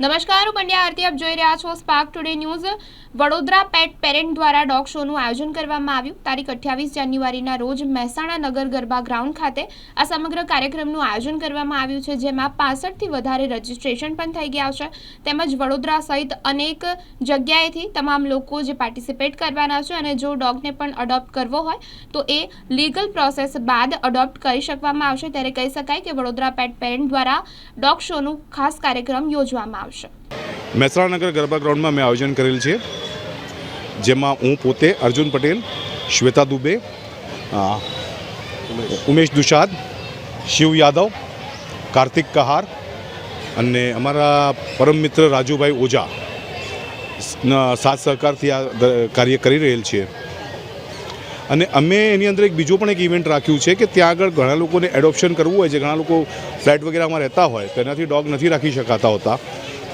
નમસ્કાર, હું પંડ્યા આરતી, આપ જોઈ રહ્યા છો spark today news Vadodara pet parent દ્વારા ડોગ શોનું આયોજન કરવામાં આવ્યું. તારીખ અઠ્યાવીસ જાન્યુઆરીના રોજ મહેસાણા નગર ગરબા ગ્રાઉન્ડ ખાતે આ સમગ્ર કાર્યક્રમનું આયોજન કરવામાં આવ્યું છે, જેમાં પાસઠથી વધારે રજીસ્ટ્રેશન પણ થઈ ગયા છે. તેમજ વડોદરા સહિત અનેક જગ્યાએથી તમામ લોકો જે પાર્ટિસિપેટ કરવાના છે અને જો ડોગને પણ અડોપ્ટ કરવો હોય, તો એ લીગલ પ્રોસેસ બાદ અડોપ્ટ કરી શકવામાં આવશે. ત્યારે કહી શકાય કે વડોદરા પેટ પેરેન્ટ દ્વારા ડોગ શોનું ખાસ કાર્યક્રમ યોજવામાં આવશે. મહેસાણાનગર ગરબા ગ્રાઉન્ડમાં મેં આયોજન કરેલ છે, જેમાં હું પોતે, અર્જુન પટેલ, શ્વેતા દુબે ઉમેશ દુશાદ શિવ યાદવ, કાર્તિક કહાર અને અમારા પરમ મિત્ર રાજુભાઈ ઓઝા સાથ સહકારથી આ કાર્ય કરી રહેલ છીએ અને અમે એની અંદર એક બીજું પણ એક ઇવેન્ટ રાખ્યું છે કે ત્યાં આગળ ઘણા લોકોને એડોપ્શન કરવું હોય છે ઘણા લોકો ફ્લેટ વગેરેમાં રહેતા હોય, તેનાથી ડોગ નથી રાખી શકાતા હોતા.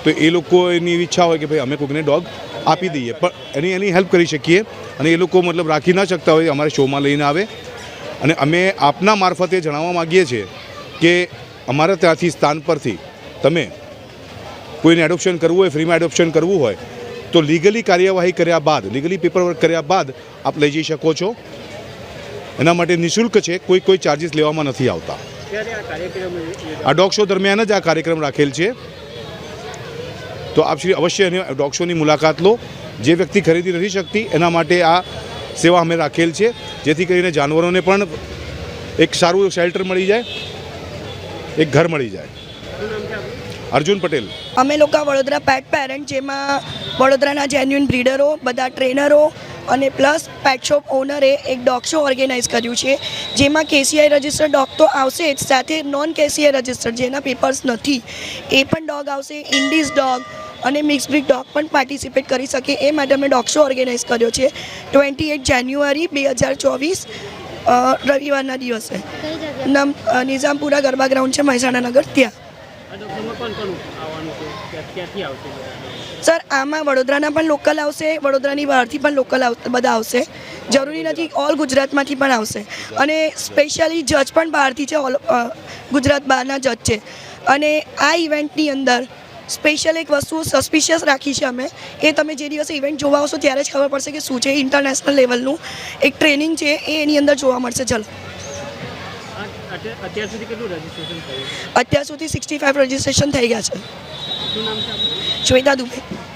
તો એ લોકો એની એવી ઈચ્છા હોય કે ભાઈ અમે કોઈકને ડોગ આપી દઈએ. પણ એની એની હેલ્પ કરી શકીએ અને એ લોકો મતલબ રાખી ના શકતા હોય અમારે શોમાં લઈને આવે. અને અમે આપના મારફતે જણાવવા માગીએ છીએ કે અમારા ત્યાંથી સ્થાન પરથી તમે કોઈને એડોપ્શન કરવું હોય ફ્રીમાં એડોપ્શન કરવું હોય તો લીગલી કાર્યવાહી કર્યા બાદ લીગલી પેપરવર્ક કર્યા બાદ આપ લઈ જઈ શકો છો. એના માટે નિઃશુલ્ક છે કોઈ કોઈ ચાર્જિસ લેવામાં નથી આવતા. આ ડોગ શો દરમિયાન જ આ કાર્યક્રમ રાખેલ છે. તો આપ શ્રી અવશ્ય એની ડોગ શોની મુલાકાત લો. જે વ્યક્તિ ખરીદી નથી શકતી, એના માટે આ સેવા અમે રાખેલ છે. જેથી કરીને જાનવરોને પણ એક સારું શેલ્ટર મળી જાય, એક ઘર મળી જાય? અર્જુન પટેલ. અમે લોકો વડોદરા પેટ પેરેન્ટ જેમાં વડોદરાના જેન્યુન બ્રીડરો બધા ટ્રેનરો અને પ્લસ પેટ શોપ ઓનરે એક ડોગ શો ઓર્ગેનાઇઝ કર્યું છે. જેમાં કેસીઆઈ રજિસ્ટર્ડ ડોગ તો આવશે જ, સાથે નોન કેસીઆઈ રજિસ્ટર્ડ જેના પેપર્સ નથી, એ પણ ડોગ આવશે. ઇન્ડિઝ ડોગ અને મિક્સ બ્રીડ ડોગ પણ પાર્ટિસિપેટ કરી શકે. એ માટે અમે ડોગ શો ઓર્ગેનાઇઝ કર્યો છે. ટ્વેન્ટી એટ જાન્યુઆરી બે હજાર ચોવીસ રવિવારના દિવસે. નમ નિઝામપુરા ગરબા ગ્રાઉન્ડ છે મહેસાણા નગર ત્યાં? સર, આમાં વડોદરાના પણ લોકલ આવશે, વડોદરાની બહારથી પણ લોકલ બધા આવશે. જરૂરી નથી, ઓલ ગુજરાતમાંથી પણ આવશે. અને સ્પેશિયલી જજ પણ બહારથી છે, ઓલ ગુજરાત બહારના જજ છે. અને આ ઇવેન્ટની અંદર સ્પેશિયલ એક વસ્તુ સસ્પિશિયસ રાખી છે અમે. એ તમે જે દિવસે ઇવેન્ટ જોવા આવશો ત્યારે જ ખબર પડશે કે શું છે ઇન્ટરનેશનલ લેવલનું એક ટ્રેનિંગ છે એ એની અંદર જોવા મળશે. ચલો. અત્યાર સુધી સિક્સટી ફાઇવ રજિસ્ટ્રેશન થઈ ગયા છે. શ્વેતા દુબે.